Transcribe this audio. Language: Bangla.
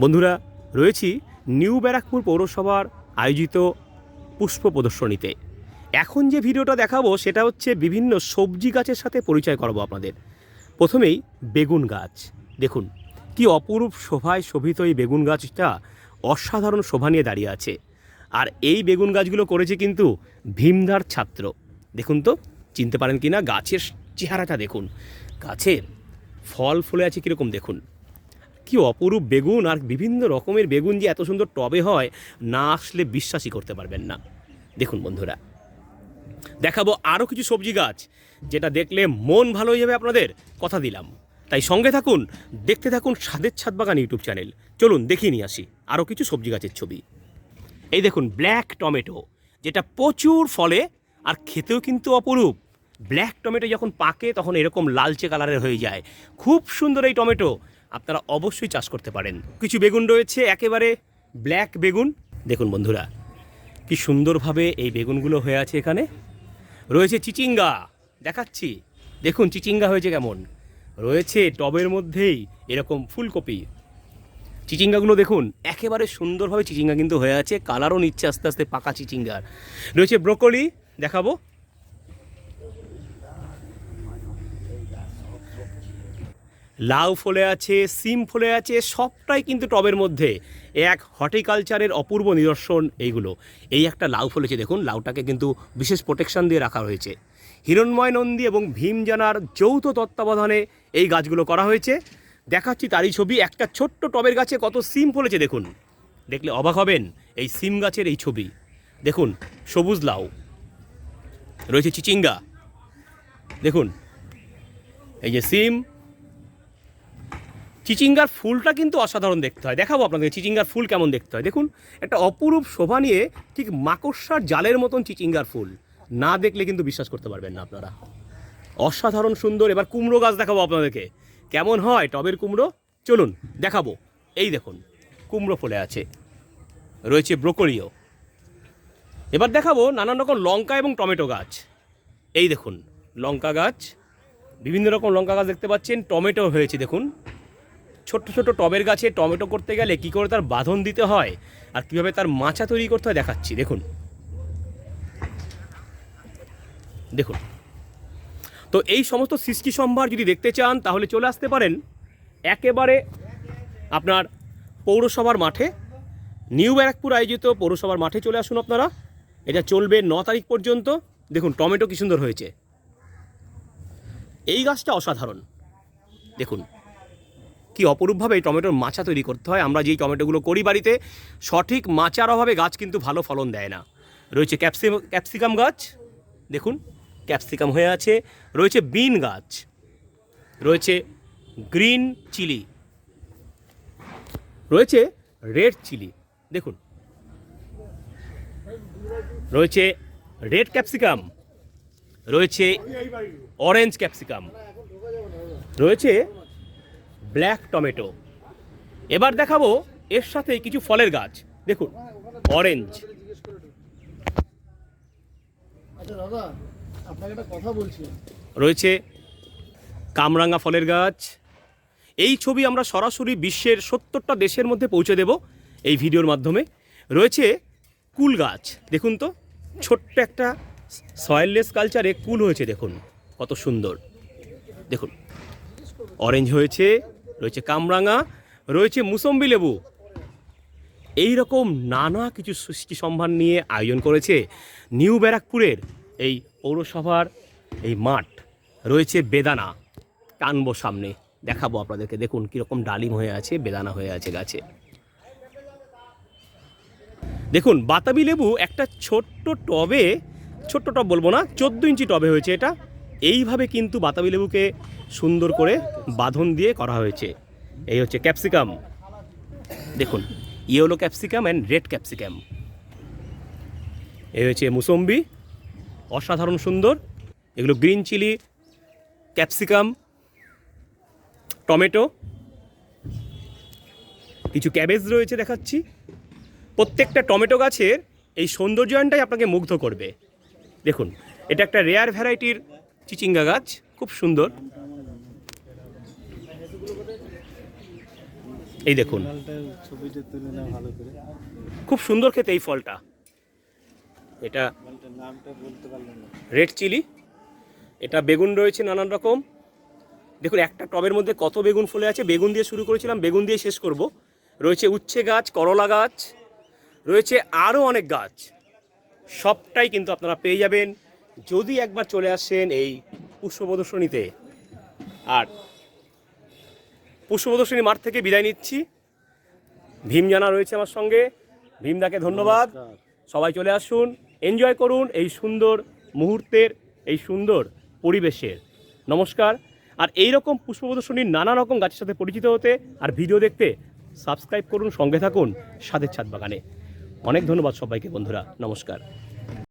বন্ধুরা, রয়েছি নিউ ব্যারাকপুর পৌরসভার আয়োজিত পুষ্প প্রদর্শনীতে। এখন যে ভিডিওটা দেখাবো, সেটা হচ্ছে বিভিন্ন সবজি গাছের সাথে পরিচয় করাবো আপনাদের। প্রথমেই বেগুন গাছ। দেখুন, কি অপরূপ শোভায় শোভিত এই বেগুন গাছটা অসাধারণ শোভা নিয়ে দাঁড়িয়ে আছে। আর এই বেগুন গাছগুলো করেছে কিন্তু ভীমদার ছাত্র। দেখুন তো, চিনতে পারেন কি না গাছের চেহারাটা দেখুন। গাছের ফল ফুলে আছে কীরকম দেখুন। কি অপরূপ বেগুন আর বিভিন্ন রকমের বেগুন যে এত সুন্দর টবে হয়, না আসলে বিশ্বাসই করতে পারবেন না। দেখুন বন্ধুরা, দেখাবো আরও কিছু সবজি গাছ, যেটা দেখলে মন ভালো হয়ে যাবে আপনাদের। কথা দিলাম। তাই সঙ্গে থাকুন, দেখতে থাকুন স্বাদের ছাদ বাগান ইউটিউব চ্যানেল। চলুন, দেখিয়ে নিয়ে আসি আরও কিছু সবজি গাছের ছবি। এই দেখুন, ব্ল্যাক টমেটো, যেটা প্রচুর ফলে আর খেতেও কিন্তু অপরূপ। ব্ল্যাক টমেটো যখন পাকে, তখন এরকম লালচে কালারের হয়ে যায়। খুব সুন্দর এই টমেটো। আপনারা অবশ্যই চাষ করতে পারেন। কিছু বেগুন রয়েছে, একেবারে ব্ল্যাক বেগুন। দেখুন বন্ধুরা, কি সুন্দরভাবে এই বেগুনগুলো হয়ে আছে এখানে। রয়েছে চিচিঙ্গা, দেখাচ্ছি। দেখুন চিচিঙ্গা হয়েছে কেমন। রয়েছে টবের মধ্যেই এরকম ফুলকপি। চিচিঙ্গাগুলো দেখুন, একেবারে সুন্দরভাবে চিচিঙ্গা কিন্তু হয়ে আছে। কালারও নিচ্ছে আস্তে আস্তে পাকা চিচিঙ্গার। রয়েছে ব্রোকলি, দেখাবো। লাউ ফলে আছে, সিম ফলে আছে, সবটাই কিন্তু টবের মধ্যে। এক হর্টিকালচারের অপূর্ব নিদর্শন এইগুলো। এই একটা লাউ ফলেছে, দেখুন, লাউটাকে কিন্তু বিশেষ প্রোটেকশন দিয়ে রাখা হয়েছে। হিরণময় নন্দী এবং ভীমজানার যৌথ তত্ত্বাবধানে এই গাছগুলো করা হয়েছে। দেখাচ্ছি তারই ছবি, একটা ছোট্ট টবের গাছে কত সিম ফলেছে, দেখুন। দেখলে অবাক হবেন, এই সিম গাছের এই ছবি। দেখুন, সবুজ লাউ। রয়েছে চিচিঙ্গা। দেখুন, এই যে সিম চিচিঙ্গার ফুলটা কিন্তু অসাধারণ দেখতে হয়। দেখাবো আপনাদের চিচিঙ্গার ফুল কেমন দেখতে হয়। দেখুন, একটা অপরূপ শোভা নিয়ে ঠিক মাকড়সার জালের মতন চিচিঙ্গার ফুল। না দেখলে কিন্তু বিশ্বাস করতে পারবেন না আপনারা। অসাধারণ সুন্দর। এবার কুমড়ো গাছ দেখাবো আপনাদেরকে। কেমন হয় টবের কুমড়ো? চলুন, দেখাবো। এই দেখুন, কুমড়ো ফলে আছে। রয়েছে ব্রোকলিও। এবার দেখাবো নানান রকম লঙ্কা এবং টমেটো গাছ। এই দেখুন, লঙ্কা গাছ। বিভিন্ন রকম লঙ্কা গাছ দেখতে পাচ্ছেন। টমেটো হয়েছে, দেখুন। ছোট্ট ছোট্ট টবের গাছে টমেটো করতে গেলে কি করে তার বাঁধন দিতে হয়? আর কীভাবে তার মাচা তৈরি করতে হয় দেখাচ্ছি, দেখুন। দেখুন। তো এই সমস্ত সৃষ্টি সম্ভার যদি দেখতে চান, তাহলে চলে আসতে পারেন একেবারে আপনার পৌরসভার মাঠে। নিউ ব্যারাকপুর আয়োজিত পৌরসভার মাঠে চলে আসুন আপনারা। এটা চলবে ন তারিখ পর্যন্ত। দেখুন, টমেটো কি সুন্দর হয়েছে। এই গাছটা অসাধারণ। দেখুন। কি অপরূপভাবে এই টমেটোর মাচা তৈরি করতে হয়? আমরা যেই টমেটোগুলো করি বাড়িতে, সঠিক মাচার অভাবে গাছ কিন্তু ভালো ফলন দেয় না। রয়েছে ক্যাপসি, ক্যাপসিকাম গাছ, দেখুন, ক্যাপসিকাম হয়ে আছে। রয়েছে বিন গাছ, রয়েছে গ্রিন চিলি, রয়েছে রেড চিলি, দেখুন। রয়েছে রেড ক্যাপসিকাম, রয়েছে অরেঞ্জ ক্যাপসিকাম, রয়েছে ব্ল্যাক টমেটো। এবার দেখাবো এর সাথে কিছু ফলের গাছ। দেখুন অরেঞ্জ। আচ্ছা দাদা কথা বলছি। রয়েছে কামরাঙা ফলের গাছ। এই ছবি আমরা সরাসরি বিশ্বের সত্তরটা দেশের মধ্যে পৌঁছে দেব এই ভিডিওর মাধ্যমে। রয়েছে কুল গাছ। দেখুন তো ছোট্ট একটা সয়েললেস কালচারে কুল হয়েছে দেখুন কত সুন্দর। দেখুন অরেঞ্জ হয়েছে রয়েছে কামরাঙা, রয়েছে মুসম্বি লেবু। এই রকম নানা কিছু সৃষ্টি সম্ভার নিয়ে আয়োজন করেছে নিউ ব্যারাকপুরের এই পৌরসভার এই মাঠ। রয়েছে বেদানা, টানবো সামনে। দেখাবো আপনাদেরকে, দেখুন কীরকম ডালিম হয়ে আছে, বেদানা হয়ে আছে গাছে। দেখুন, বাতাবি লেবু একটা ছোট্ট টবে, ছোট্ট টব বলব না, চোদ্দ ইঞ্চি টবে হয়েছে এটা। এইভাবে কিন্তু বাতাবি লেবুকে সুন্দর করে বাঁধন দিয়ে করা হয়েছে। এই হচ্ছে ক্যাপসিকাম। দেখুন, yellow capsicum and red capsicum. এই হচ্ছে মুসম্বি, অসাধারণ সুন্দর। এগুলো গ্রিন চিলি, ক্যাপসিকাম, টমেটো। কিছু ক্যাবেজ রয়েছে দেখাচ্ছি। প্রত্যেকটা টমেটো গাছের এই সৌন্দর্যায়নটাই আপনাকে মুগ্ধ করবে। দেখুন, এটা একটা রেয়ার ভ্যারাইটির চিচিঙ্গা গাছ, খুব সুন্দর। এই দেখুন। খুব সুন্দর খেতে এই ফলটা। এটা রেড চিলি। এটা বেগুন রয়েছে নানান রকম। দেখুন, একটা টবের মধ্যে কত বেগুন ফুলে আছে। বেগুন দিয়ে শুরু করেছিলাম, বেগুন দিয়ে শেষ করব। রয়েছে উচ্ছে গাছ, করলা গাছ, রয়েছে আরও অনেক গাছ। সবটাই কিন্তু আপনারা পেয়ে যাবেন। যদি একবার চলে আসেন এই পুষ্প প্রদর্শনীতে আর পুষ্প প্রদর্শনী মাঠ থেকে বিদায় নিচ্ছি। ভীম জানা রয়েছে আমার সঙ্গে। ভীমদাকে ধন্যবাদ। সবাই চলে আসুন এনজয় করুন এই সুন্দর মুহূর্তের এই সুন্দর পরিবেশের। নমস্কার। আর এই রকম পুষ্প প্রদর্শনীর নানা রকম গাছের সাথে পরিচিত হতে আর ভিডিও দেখতে সাবস্ক্রাইব করুন সঙ্গে থাকুন স্বাদের ছাদ বাগানে। অনেক ধন্যবাদ সবাইকে বন্ধুরা। নমস্কার।